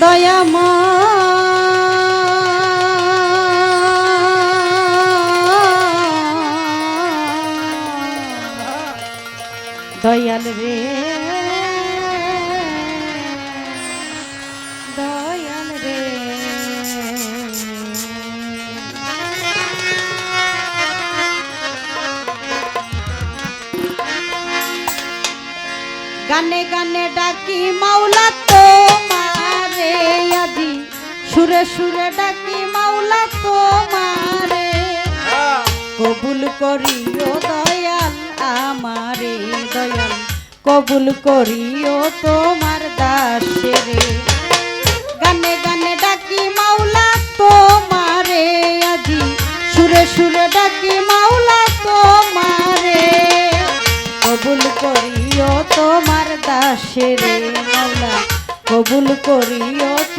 দয়াল সুরে সুরে ডাকি মাওলা তো মারে কবুল করিও দয়াল আমারে দয়াল। কবুল করিও তোমার দাসেরে। গানে গানে ডাকি মাওলা তোমারে আজি। সুরে সুরে ডাকি মাওলা তোমারে। কবুল করিও তোমার দাসেরে মাওলা। কবুল করিও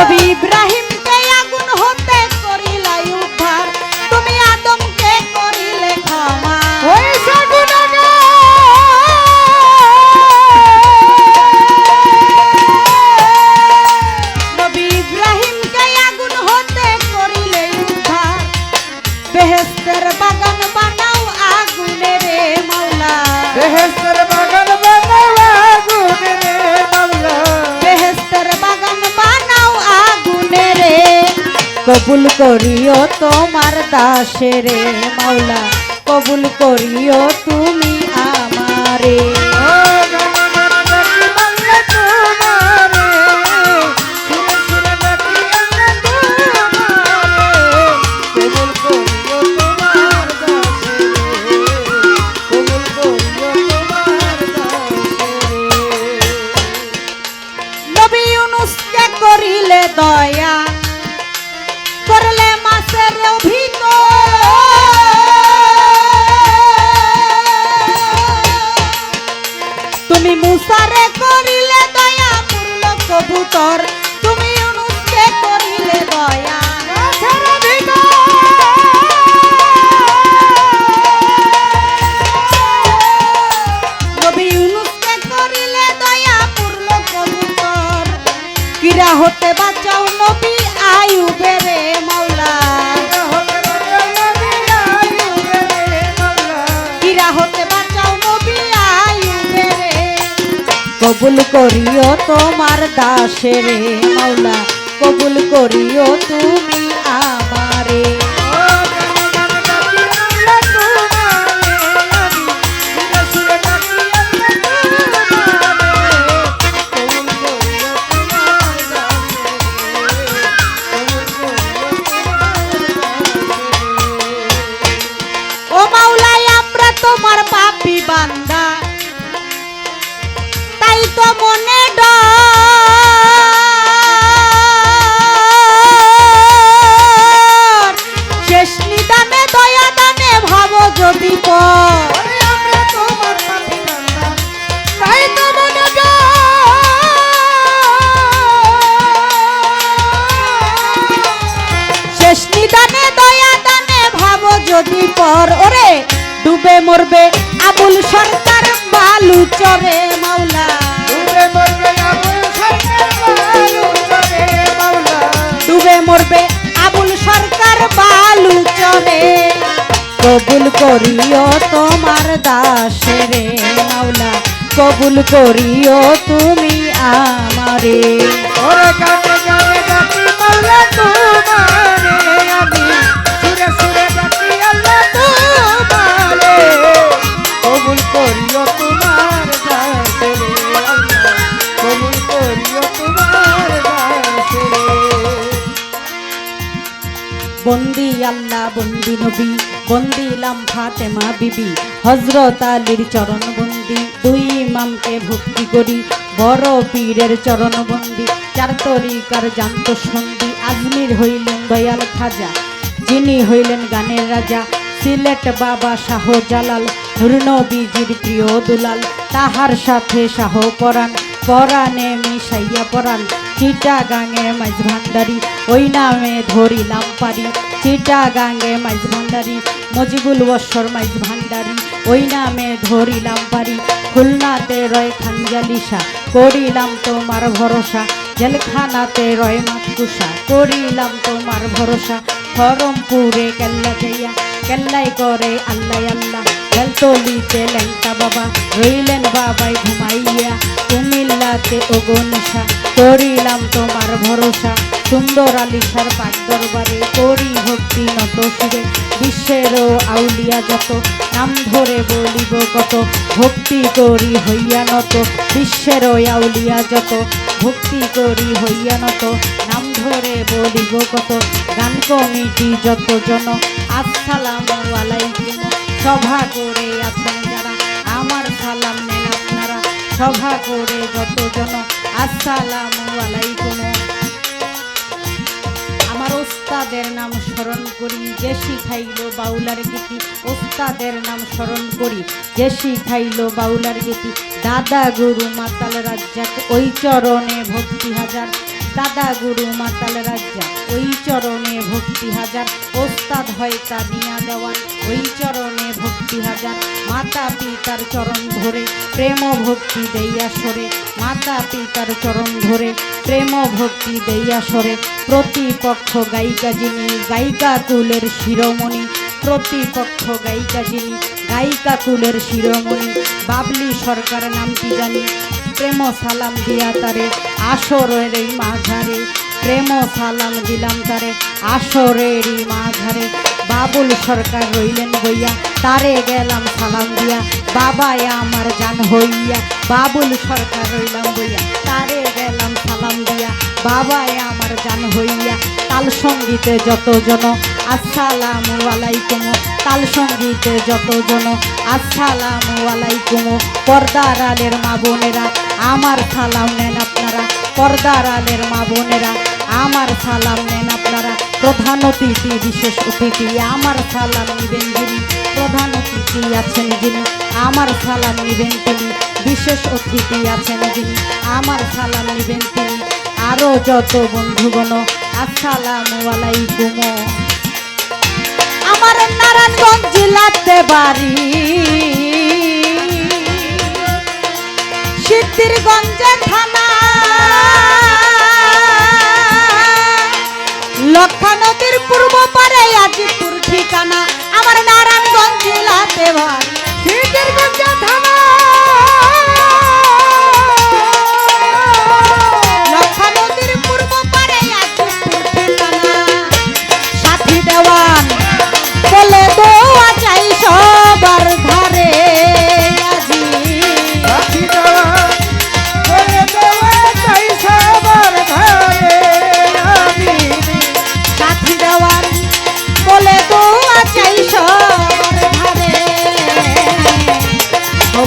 নবী ইব্রাহিমকে কবুল করিও তোমার দাসের মাওলা। কবুল করিও তুমি আমারে। কবুল করিও তোমার দাসের মাওলা। কবুল করিও তুমি আমারে। দয়া দানে ভাব যদি পর ওরে ডুবে মরবে আবুল সরকার বালু চরে মাওলা। ডুবে মরবে আবুল সরকার বালু চরে কবুল করিও তোমার দাসে রে মাওলা। কবুল করিও তুমি আমারে। ওরে গানে গানে ডাকি মাওলা তোমারে। বন্দি আল্লাহ, বন্দি নবী বন্দিলাম ফাতেমা বিবি হজরত আলীর চরণ বন্দি, দুই ইমামকে ভক্তি করি, বড় পীরের চরণবন্দি চার তরিকার জান্ত সন্ধি, আজমির হইলেন দয়াল খাজা। যিনি হইলেন গানের রাজা, সিলেট বাবা শাহ জালাল নুরনবীজির প্রিয় দুলাল। তাহার সাথে শাহ পরাণ, পরাণে মিশাইয়া পরাণ। চিটা গাঙে মাঝ ভান্ডারি, ওই নামে ধরিলাম পারি। চিটা গাঙে মাঝ ভান্ডারি, মজিবুল বৎসর মাঝ ভান্ডারি, ওই নামে ধরিলাম পারি। খুলনাতে রয় খাঞ্জালিসা করিলাম তোমার ভরসা। জেলখানাতে রয় মাতকুসা করিলাম তোমার ভরসা। খরমপুরে কেল্লা যাইয়া কেল্লাই করে আল্লাহ। আল্লাহ বেলতলিতে লেংটা বাবা, রইলেন বাবাই ঘুমাইয়া। কুমিল্লাতে ওগনসা করিলাম তোমার ভরসা। সুন্দর আলিশার পাক দরবারে করি ভক্তি নত সুরে বিশ্বেরও আউলিয়া যত, নাম ধরে বলিব কত। ভক্তি করি হইয়া নত বিশ্বেরও আউলিয়া যত। ভক্তি করি হইয়া নত, নাম ধরে বলিব কত। গান কমিটি যত জন আসসালামু আলাইকুম। সভা করে আছেন যারা, আমার সালাম নেন আপনারা। সভা করে যত জন আসসালামু আলাইকুম। আমার ওস্তাদের নাম স্মরণ করি, যে শিখাইলো বাউলার গীতি, ওস্তাদের নাম স্মরণ করি, যে শিখাইলো বাউলার গীতি। দাদা গুরু মাতাল রাজ্জাক, ওই চরণে ভক্তি হাজার। দাদা গুরু মাতাল রাজ্জাক ওই চরণে ভক্তি হাজার। ওস্তাদ হয় তা নিয়া দেওয়ান, ওই চরণে ভক্তি হাজার। মাতা পিতার চরণ ধরে প্রেম ভক্তি দেইয়া সরে। মাতা পিতার চরণ ধরে প্রেম ভক্তি দেইয়া সরে। প্রতিপক্ষ গায়িকা যিনি, গায়িকা কুলের শিরোমণি। প্রতিপক্ষ গায়িকা যিনি, গায়িকা কুলের শিরোমণি। বাবলি সরকার নামটি জানি প্রেম সালাম দিয়া তারে, আসরের এই মাঝারে। প্রেম সালাম দিলাম তারে, আসরের এই মাঝারে। বাবুল সরকার রইলেন বইয়া, তারে গেলাম সালাম দিয়া। বাবায় আমার জান হইয়া, বাবুল সরকার রইলাম বইয়া, তারে গেলাম সালাম দিয়া। বাবাই আমার জান হইয়া, তাল সঙ্গীতে যতজন, আসসালামু আলাইকুম। তাল সঙ্গীতে যতজন, আসসালামু আলাইকুম। পর্দার আলের মা বোনেরা, আমার সালাম নেন আপনারা। পর্দার আলের মা বোনেরা, আমার সালাম নেন আপনারা। প্রধান অতিথি বিশেষ অতিথি, আমার সালাম নিবেন যিনি। প্রধান অতিথি আছেন যিনি, আমার সালাম নিবেন তিনি। বিশেষ অতিথি আছেন যিনি, আমার সালাম নিবেন তিনি। আরও যত বন্ধুগণ আসসালামু আলাইকুম। আমার নারায়ণগঞ্জ জেলাতে বাড়ি। সিদ্ধিরগঞ্জে থানা। লক্ষা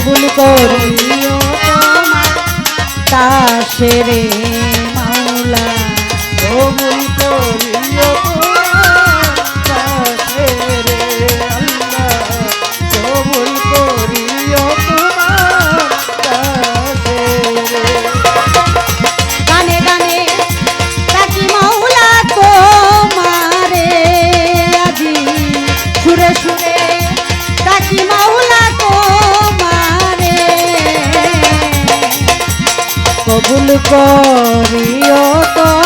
কবুল করিও তোমার দাসেরে মাওলা কবুল কবুল করিও তোমার